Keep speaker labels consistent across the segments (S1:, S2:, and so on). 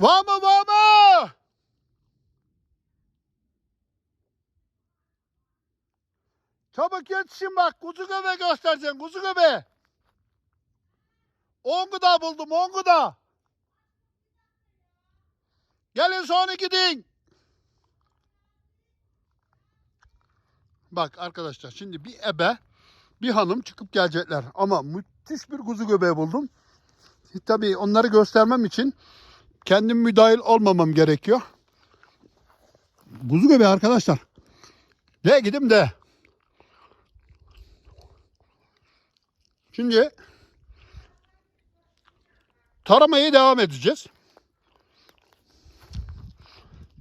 S1: Var mı? Çabuk yetişin bak. Kuzu göbe göstereceğim. Kuzu göbe. Ongu da buldum. Ongu da. Gelin sonra gidin. Bak arkadaşlar şimdi bir ebe bir hanım çıkıp gelecekler. Ama müthiş bir kuzu göbeği buldum. Tabii onları göstermem için kendim müdahil olmamam gerekiyor. Kuzu göbeği arkadaşlar. De gidim de. Şimdi taramaya devam edeceğiz.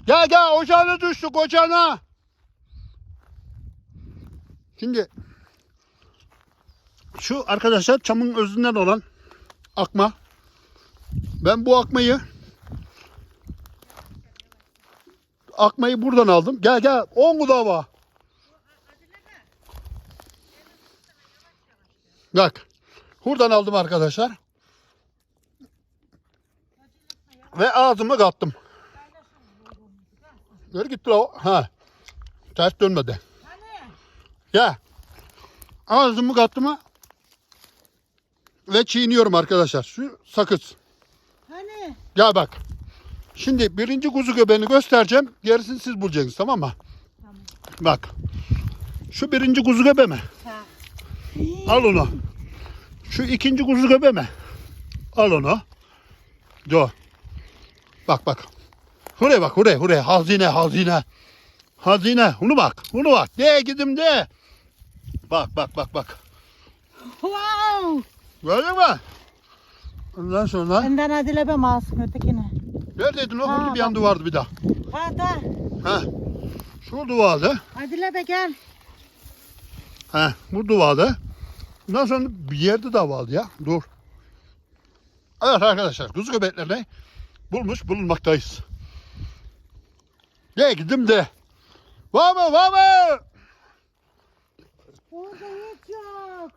S1: Gel gel ocağına düştük ocağına. Şimdi şu arkadaşlar çamın özünden olan akma. Ben bu akmayı akmayı buradan aldım. Gel gel 10 gudava. Bak. Buradan aldım arkadaşlar. Ve ağzıma kattım. Nereye gitti o? Ha. Ters dönmedi.
S2: Hani?
S1: Ya. Ağzımı kattım ve çiğniyorum arkadaşlar. Şu sakız.
S2: Hani?
S1: Ya bak. Şimdi birinci kuzu göbeğini göstereceğim. Gerisini siz bulacaksınız tamam mı?
S2: Tamam.
S1: Bak. Şu birinci kuzu göbe mi?
S2: Ha.
S1: Al onu. Şu ikinci kuzu göbe mi? Al onu. Do. Bak bak. Buraya bak buraya buraya. Hazine hazine. Hazine. Bunu bak. Bunu bak. De gidim de. Bak bak bak bak.
S2: Wow!
S1: Gördün mü? Ondan sonra
S2: Benden Adile be masum ötekine.
S1: Neredeydin o?
S2: Ha,
S1: bir
S2: bak.
S1: yandı vardı bir daha.
S2: Ha da.
S1: Ha. Şu duvarda.
S2: Adile be gel.
S1: Ha, bu duvarda. Ondan sonra bir yerde daha vardı ya. Dur. Evet arkadaşlar kuzu göbeklerini bulmuş bulunmaktayız. De gidim de. Var mı var mı?
S2: Orada hiç yok.